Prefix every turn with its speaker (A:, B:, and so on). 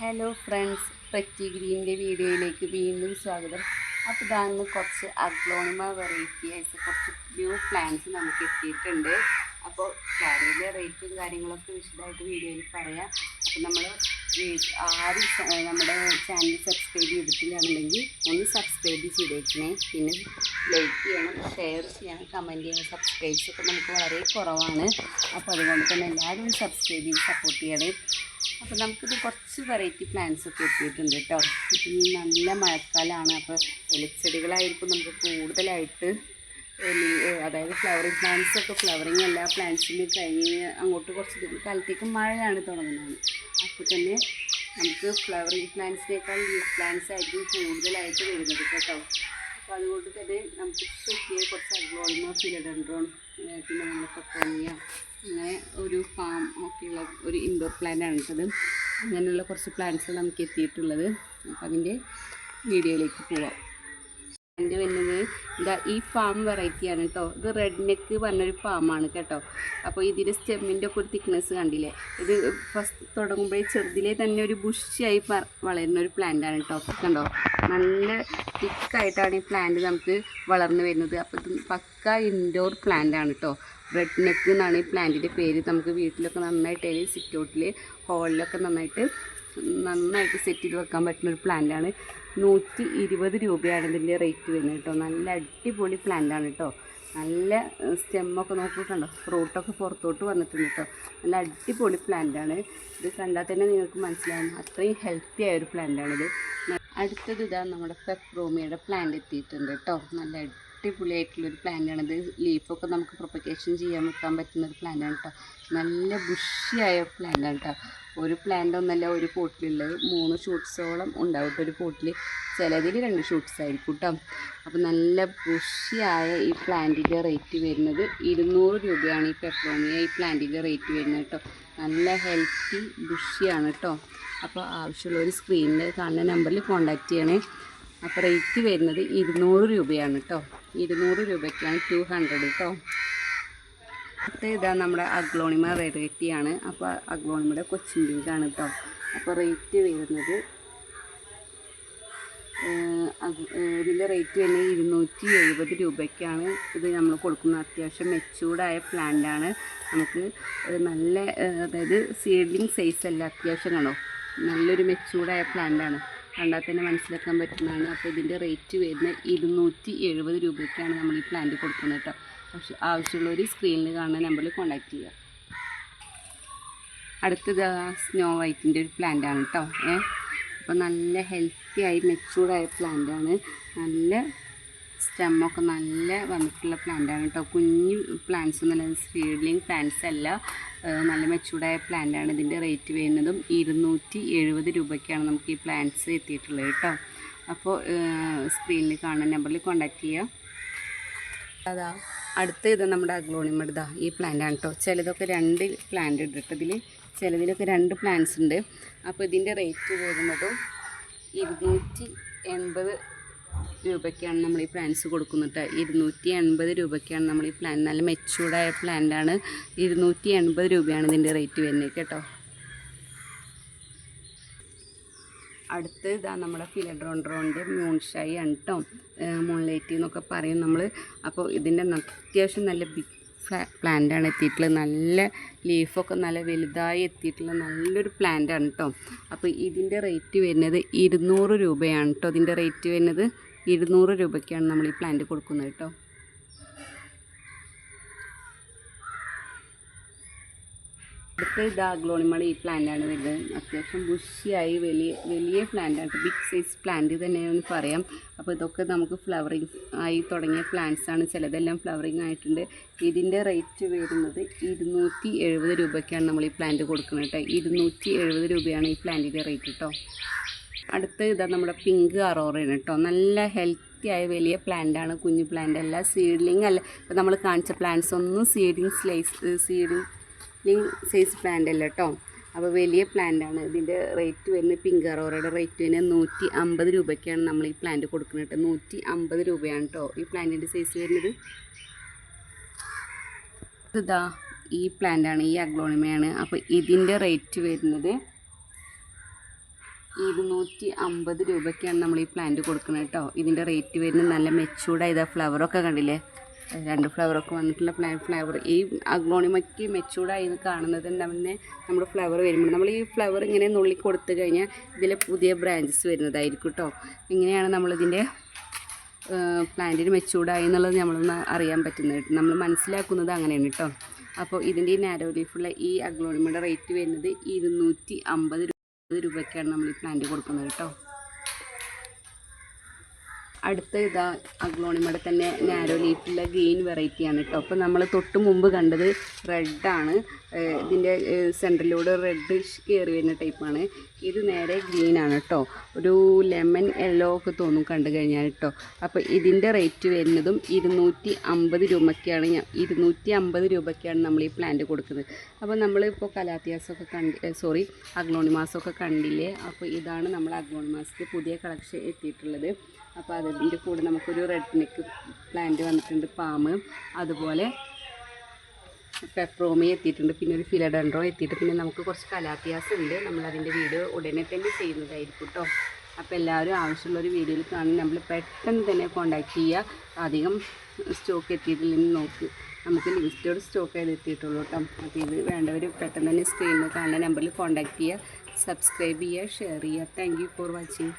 A: Hello friends petty ഗ്രീന്റെ വീഡിയോയിലേക്ക് വീണ്ടും സ്വാഗതം. അപ്പോൾ ഇതാന്ന് കുറച്ച് അഗ്ലോണിമ വെറൈറ്റി ആയിട്ട് കുറച്ച് ന്യൂ പ്ലാന്റ്സ് നമുക്ക് എത്തിയിട്ടുണ്ട്. അപ്പോൾ പ്ലാന്റിന്റെ റേറ്റും കാര്യങ്ങളൊക്കെ വിശദമായിട്ട് വീഡിയോയിൽ പറയാം. അപ്പോൾ നമ്മൾ ആരും നമ്മുടെ ചാനൽ സബ്സ്ക്രൈബ് ചെയ്തിട്ടില്ലാന്നുണ്ടെങ്കിൽ ഒന്ന് സബ്സ്ക്രൈബ് ചെയ്തേക്കണേ. പിന്നെ ലൈക്ക് ചെയ്യണം ഷെയർ ചെയ്യണം കമന്റ് ചെയ്യണം. സബ്സ്ക്രൈബ്സ് ഒക്കെ നമുക്ക് വളരെ കുറവാണ്. അപ്പോൾ അതുകൊണ്ട് തന്നെ എല്ലാവരും സബ്സ്ക്രൈബ് ചെയ്ത് സപ്പോർട്ട് ചെയ്യണേ. അപ്പോൾ നമുക്കിത് കുറച്ച് വെറൈറ്റി പ്ലാന്റ്സ് ഒക്കെ എത്തിയിട്ടുണ്ട് കേട്ടോ. ഇപ്പം നല്ല മഴക്കാലമാണ് അപ്പോൾ ഇലച്ചെടികളായിരിക്കും നമുക്ക് കൂടുതലായിട്ട് അതായത് ഫ്ലവറിങ് പ്ലാന്റ്സ് ഒക്കെ ഫ്ലവറിങ് എല്ലാ പ്ലാന്റ്സിനും കഴിഞ്ഞ് അങ്ങോട്ട് കുറച്ച് കാലത്തേക്ക് മഴയാണ് തുടങ്ങുന്നത്. അപ്പോൾ തന്നെ നമുക്ക് ഫ്ലവറിങ് പ്ലാന്റ്സിനേക്കാൾ ലീഫ് പ്ലാന്റ്സ് ആയിരിക്കും കൂടുതലായിട്ട് വരുന്നത് കേട്ടോ. അപ്പോൾ അതുകൊണ്ട് തന്നെ നമുക്ക് പറ്റിയ കുറച്ച് അഗ്ലോണിമോ ഫിലഡൻഡ്രോൺ പിന്നെ നമ്മുടെ പക്കോണിയ അങ്ങനെ ഒരു ഫാം ഒക്കെയുള്ള ഒരു ഇൻഡോർ പ്ലാന്റ് ആണ് കേട്ടത് അങ്ങനെയുള്ള കുറച്ച് പ്ലാന്റ്സ് നമുക്ക് എത്തിയിട്ടുള്ളത്. അപ്പോൾ അതിന്റെ വീഡിയോയിലേക്ക് പോവാം. എന്റെ വരുന്നത് ഇതാ ഈ ഫാം വെറൈറ്റിയാണ് കേട്ടോ ഇത് റെഡ് നെക്ക് പറഞ്ഞൊരു ഫാമാണ് കേട്ടോ. അപ്പോൾ ഇതിന്റെ സ്റ്റെമ്മിന്റെ ഒക്കെ ഒരു തിക്നെസ് കണ്ടില്ലേ? ഇത് ഫസ്റ്റ് തുടങ്ങുമ്പോഴേ ചെറുതിലേ തന്നെ ഒരു ബുഷിയായി വളരുന്ന ഒരു പ്ലാന്റാണ് കേട്ടോ കണ്ടോ? നല്ല തിക്കായിട്ടാണ് ഈ പ്ലാന്റ് നമുക്ക് വളർന്നു വരുന്നത്. അപ്പോൾ ഇത് പക്ക ഇൻഡോർ പ്ലാന്റ് ആണ് കേട്ടോ റെഡ് നെക്ക് എന്നാണ് ഈ പ്ലാന്റിന്റെ പേര്. നമുക്ക് വീട്ടിലൊക്കെ നന്നായിട്ട് സിറ്റ് ഔട്ടിൽ ഹോളിലൊക്കെ നന്നായിട്ട് നന്നായിട്ട് സെറ്റ് ചെയ്ത് വെക്കാൻ പറ്റുന്ന ഒരു പ്ലാന്റാണ് നൂറ്റി ഇരുപത് രൂപയാണ് ഇതിന്റെ റേറ്റ് വരുന്നത് കേട്ടോ നല്ല അടിപൊളി പ്ലാന്റാണ് കേട്ടോ നല്ല സ്റ്റെമ്മൊക്കെ നോക്കിയിട്ടുണ്ടോ? ഫ്രൂട്ടൊക്കെ പുറത്തോട്ട് വന്നിട്ടുണ്ട് കേട്ടോ നല്ല അടിപൊളി പ്ലാന്റാണ് ഇത് കണ്ടാൽ തന്നെ നിങ്ങൾക്ക് മനസ്സിലാവും. അത്രയും ഹെൽത്തി ആയ ഒരു പ്ലാന്റാണിത് അടുത്തത് ഇതാ നമ്മുടെ പെപ്രോമിയുടെ പ്ലാന്റ് എത്തിയിട്ടുണ്ട് കേട്ടോ നല്ല അടിപൊളിയായിട്ടുള്ളൊരു പ്ലാന്റാണിത് ലീഫൊക്കെ നമുക്ക് പ്രൊപ്പഗേഷൻ ചെയ്യാൻ വെക്കാൻ പറ്റുന്ന ഒരു പ്ലാന്റാണ് കേട്ടോ നല്ല ബുഷിയായ പ്ലാന്റാണ് കേട്ടോ ഒരു പ്ലാന്റ് ഒന്നല്ല ഒരു പോട്ടിലുള്ളത്. മൂന്ന് ഷൂട്ട്സോളം ഉണ്ടാവും ഒരു പോട്ടിൽ ചിലതിൽ രണ്ട് ഷൂട്ട്സ് ആയിരിക്കും കേട്ടോ അപ്പോൾ നല്ല ബുഷിയായ ഈ പ്ലാന്റിന്റെ റേറ്റ് വരുന്നത് ഇരുന്നൂറ് രൂപയാണ് ഈ പെട്രോമിയ ഈ പ്ലാന്റിന്റെ റേറ്റ് വരുന്നത് കേട്ടോ നല്ല ഹെൽത്തി ബുഷിയാണ് കേട്ടോ അപ്പോൾ ആവശ്യമുള്ള ഒരു സ്ക്രീനിൽ കാണുന്ന നമ്പറിൽ കോൺടാക്റ്റ് ചെയ്യണേ. അപ്പോൾ റേറ്റ് വരുന്നത് ഇരുന്നൂറ് രൂപയാണ് കേട്ടോ ഇരുന്നൂറ് രൂപയ്ക്കാണ് ടു ഹൺഡ്രഡ് കേട്ടോ അടുത്ത ഇതാ നമ്മുടെ അഗ്ലോണിമ വെറൈറ്റിയാണ് അപ്പോൾ അഗ്ലോണിമയുടെ കൊച്ചിൻ ബീഡാണ് കേട്ടോ അപ്പോൾ റേറ്റ് വരുന്നത് ഇതിന്റെ റേറ്റ് വരുന്നത് ഇരുന്നൂറ്റി എഴുപത് രൂപയ്ക്കാണ്. ഇത് നമ്മൾ കൊടുക്കുന്ന അത്യാവശ്യം മെച്ചൂർഡായ പ്ലാന്റാണ് നമുക്ക് നല്ല അതായത് സീഡ്ലിംഗ് സൈസ് അല്ല അത്യാവശ്യം കാണോ നല്ലൊരു മെച്ചൂർഡായ പ്ലാന്റാണ് കണ്ടാൽ തന്നെ മനസ്സിലാക്കാൻ പറ്റുന്നതാണ്. അപ്പോൾ ഇതിന്റെ റേറ്റ് വരുന്നത് ഇരുന്നൂറ്റി എഴുപത് രൂപയ്ക്കാണ് നമ്മൾ ഈ പ്ലാന്റ് കൊടുക്കുന്നത് കേട്ടോ. പക്ഷേ ആവശ്യമുള്ളവർ സ്ക്രീനിൽ കാണുന്ന നമ്പറിൽ കോൺടാക്റ്റ് ചെയ്യുക അടുത്തത് സ്നോ വൈറ്റിന്റെ ഒരു പ്ലാന്റാണ് കേട്ടോ. ഏ? അപ്പോൾ നല്ല ഹെൽത്തി ആയി മെച്ചൂർഡായ പ്ലാന്റാണ് നല്ല സ്റ്റെമ്മൊക്കെ നല്ല വന്നിട്ടുള്ള പ്ലാന്റാണ് കേട്ടോ. കുഞ്ഞു പ്ലാന്റ്സ് ഒന്നല്ല സീഡ്ലിംഗ് പ്ലാന്റ്സ് അല്ല. നല്ല മെച്ചൂർഡായ പ്ലാന്റാണ് ഇതിന്റെ റേറ്റ് വരുന്നതും ഇരുന്നൂറ്റി എഴുപത് രൂപയ്ക്കാണ് നമുക്ക് ഈ പ്ലാന്റ്സ് എത്തിയിട്ടുള്ളത് കേട്ടോ. അപ്പോൾ സ്ക്രീനിൽ കാണുന്ന നമ്പറിൽ കോൺടാക്റ്റ് ചെയ്യുക അതാ അടുത്ത ഇത് നമ്മുടെ അഗ്ലോണിമ ഇതാ ഈ പ്ലാന്റാണ് കേട്ടോ. ചിലതൊക്കെ രണ്ട് പ്ലാന്റ് ഇട്ടിട്ടതിൽ ചിലതിലൊക്കെ രണ്ട് പ്ലാന്റ്സ് ഉണ്ട്. അപ്പോൾ ഇതിന്റെ റേറ്റ് വരുന്നതും ഇരുന്നൂറ്റി എൺപത് രൂപയ്ക്കാണ് നമ്മൾ ഈ പ്ലാന്റ്സ് കൊടുക്കുന്നത് ഇരുന്നൂറ്റി എൺപത് രൂപയ്ക്കാണ് നമ്മൾ ഈ പ്ലാന്റ് നല്ല മെച്ചൂർഡായ പ്ലാന്റാണ് ഇരുന്നൂറ്റി എൺപത് രൂപയാണ് ഇതിന്റെ റേറ്റ് വരുന്നത് കേട്ടോ. അടുത്ത് ഇതാ നമ്മുടെ ഫിലഡ്രോൺഡ്രോണിന്റെ മൂൺഷായി ആണ് മുള്ളേറ്റി എന്നൊക്കെ പറയും നമ്മൾ അപ്പോൾ ഇതിന്റെ അത്യാവശ്യം നല്ല ബിഗ് പ്ലാന്റാണ് എത്തിയിട്ടുള്ളത്. നല്ല ലീഫൊക്കെ നല്ല വലുതായി എത്തിയിട്ടുള്ള നല്ലൊരു പ്ലാന്റാണ് കേട്ടോ അപ്പോൾ ഇതിന്റെ റേറ്റ് വരുന്നത് ഇരുന്നൂറ് രൂപയാണ് കേട്ടോ ഇതിന്റെ റേറ്റ് വരുന്നത് ഇരുന്നൂറ് രൂപയ്ക്കാണ് നമ്മൾ ഈ പ്ലാന്റ് കൊടുക്കുന്നത് കേട്ടോ. അടുത്ത ഇത് അഗ്ലോണിമൾ ഈ പ്ലാന്റാണ് വരുന്നത്. അത്യാവശ്യം ബുഷിയായി വലിയ വലിയ പ്ലാന്റാണ് ബിഗ് സൈസ് പ്ലാന്റ് തന്നെയാണെന്ന് പറയാം. അപ്പോൾ ഇതൊക്കെ നമുക്ക് ഫ്ലവറിങ് ആയി തുടങ്ങിയ പ്ലാന്റ്സ് ആണ്. ചിലതെല്ലാം ഫ്ലവറിങ് ആയിട്ടുണ്ട്. ഇതിന്റെ റേറ്റ് വരുന്നത് ഇരുന്നൂറ്റി എഴുപത് രൂപയ്ക്കാണ് നമ്മൾ ഈ പ്ലാന്റ് കൊടുക്കുന്നത് കേട്ടോ. ഇരുന്നൂറ്റി എഴുപത് രൂപയാണ് ഈ പ്ലാന്റിന്റെ റേറ്റ് കേട്ടോ. അടുത്ത ഇതാ നമ്മുടെ പിങ്ക് അറോറയാണ് കേട്ടോ നല്ല ഹെൽത്തി ആയ വലിയ പ്ലാന്റാണ് കുഞ്ഞു പ്ലാന്റ് അല്ല സീഡ്ലിംഗ് അല്ല. ഇപ്പോൾ നമ്മൾ കാണിച്ച പ്ലാന്റ്സ് ഒന്നും seeding slice seeding size plant അല്ല കേട്ടോ അപ്പോൾ വലിയ പ്ലാന്റാണ് ഇതിന്റെ റേറ്റ് വരുന്നത് പിങ്ക് അറോറയുടെ റേറ്റ് വരുന്നത് നൂറ്റി അമ്പത് രൂപയ്ക്കാണ് നമ്മൾ ഈ പ്ലാന്റ് കൊടുക്കുന്നത് കേട്ടോ നൂറ്റി അമ്പത് രൂപയാണ് കേട്ടോ ഈ പ്ലാന്റിന്റെ സൈസ് വരുന്നത്. ഇതാ ഈ പ്ലാന്റാണ് ഈ അഗ്ലോണിമയാണ് അപ്പോൾ ഇതിന്റെ റേറ്റ് വരുന്നത് ഇരുന്നൂറ്റി അമ്പത് രൂപയ്ക്കാണ് നമ്മൾ ഈ പ്ലാന്റ് കൊടുക്കുന്നത് കേട്ടോ. ഇതിന്റെ റേറ്റ് വരുന്നത് നല്ല മെച്ചൂർഡായത് ഫ്ലവറൊക്കെ കണ്ടില്ലേ? രണ്ട് ഫ്ലവറൊക്കെ വന്നിട്ടുള്ള പ്ലാ ഫ്ലവർ ഈ അഗ്ലോണിമയ്ക്ക് മെച്ചൂർഡായി കാണുന്നത് തന്നെ നമ്മൾ ഫ്ലവർ വരുമ്പോൾ. നമ്മൾ ഈ ഫ്ലവർ ഇങ്ങനെ നുള്ളി കൊടുത്തു കഴിഞ്ഞാൽ ഇതിൽ പുതിയ ബ്രാഞ്ചസ് വരുന്നതായിരിക്കും കേട്ടോ. ഇങ്ങനെയാണ് നമ്മളിതിന്റെ പ്ലാന്റിന് മെച്ചൂർഡായി എന്നുള്ളത് നമ്മളൊന്ന് അറിയാൻ പറ്റുന്നത് നമ്മൾ മനസ്സിലാക്കുന്നത് അങ്ങനെയാണ് കേട്ടോ. അപ്പോൾ ഇതിന്റെ ഈ നാരോ ലീഫുള്ള ഈ അഗ്ലോണിമയുടെ റേറ്റ് വരുന്നത് ഇരുന്നൂറ്റി അമ്പത് രൂപയ്ക്കാണ് നമ്മൾ ഈ പ്ലാന്റ് കൊടുക്കുന്നത് കേട്ടോ. അടുത്ത ഇതാ അഗ്ലോണിമയുടെ തന്നെ നാരോ ലീഫിലെ ഗ്രീൻ വെറൈറ്റിയാണ് കേട്ടോ അപ്പോൾ നമ്മൾ തൊട്ട് മുമ്പ് കണ്ടത് റെഡാണ് ഇതിന്റെ സെന്ററിലൂടെ റെഡ് കയറി വരുന്ന ടൈപ്പാണ് ഇത് നേരെ ഗ്രീൻ ആണ് കേട്ടോ ഒരു ലെമൺ യെല്ലോ ഒക്കെ തോന്നും കണ്ടു കഴിഞ്ഞാൽ കേട്ടോ അപ്പോൾ ഇതിന്റെ റേറ്റ് വരുന്നതും ഇരുന്നൂറ്റി അമ്പത് രൂപയ്ക്കാണ് ഞാൻ ഇരുന്നൂറ്റി അമ്പത് രൂപയ്ക്കാണ് നമ്മൾ ഈ പ്ലാന്റ് കൊടുക്കുന്നത്. അപ്പോൾ നമ്മളിപ്പോൾ കലാത്യാസമൊക്കെ കണ്ട് സോറി അഗ്ലോണിമാസമൊക്കെ കണ്ടില്ലേ? അപ്പോൾ ഇതാണ് നമ്മൾ അഗ്ലോണിമാസത്തിൽ പുതിയ കളക്ഷൻ എത്തിയിട്ടുള്ളത്. അപ്പോൾ അതിന്റെ കൂടെ നമുക്കൊരു റെഡ് നെക്ക് പ്ലാന്റ് വന്നിട്ടുണ്ട് പാമ് അതുപോലെ പെപ്രോമി എത്തിയിട്ടുണ്ട് പിന്നെ ഒരു ഫിലഡൻഡ്രോ എത്തിയിട്ട് പിന്നെ നമുക്ക് കുറച്ച് കലാത്തിയാസ് ഉണ്ട്. നമ്മളതിന്റെ വീഡിയോ ഉടനെ തന്നെ ചെയ്യുന്നതായിരിക്കും കേട്ടോ. അപ്പോൾ എല്ലാവരും ആവശ്യമുള്ള ഒരു വീഡിയോയിൽ കാണും. നമ്മൾ പെട്ടെന്ന് തന്നെ കോൺടാക്റ്റ് ചെയ്യുക. അധികം സ്റ്റോക്ക് എത്തിയതിൽ നിന്ന് നോക്ക്. നമുക്ക് ലിമിറ്റഡ് സ്റ്റോക്ക് ചെയ്ത് എത്തിയിട്ടുള്ളൂ കേട്ടോ. അപ്പോൾ ഇത് വേണ്ടവർ പെട്ടെന്ന് തന്നെ സ്ക്രീനിൽ കാണുന്ന നമ്പറിൽ കോൺടാക്റ്റ് ചെയ്യുക. സബ്സ്ക്രൈബ് ചെയ്യുക ഷെയർ ചെയ്യുക. Thank for watching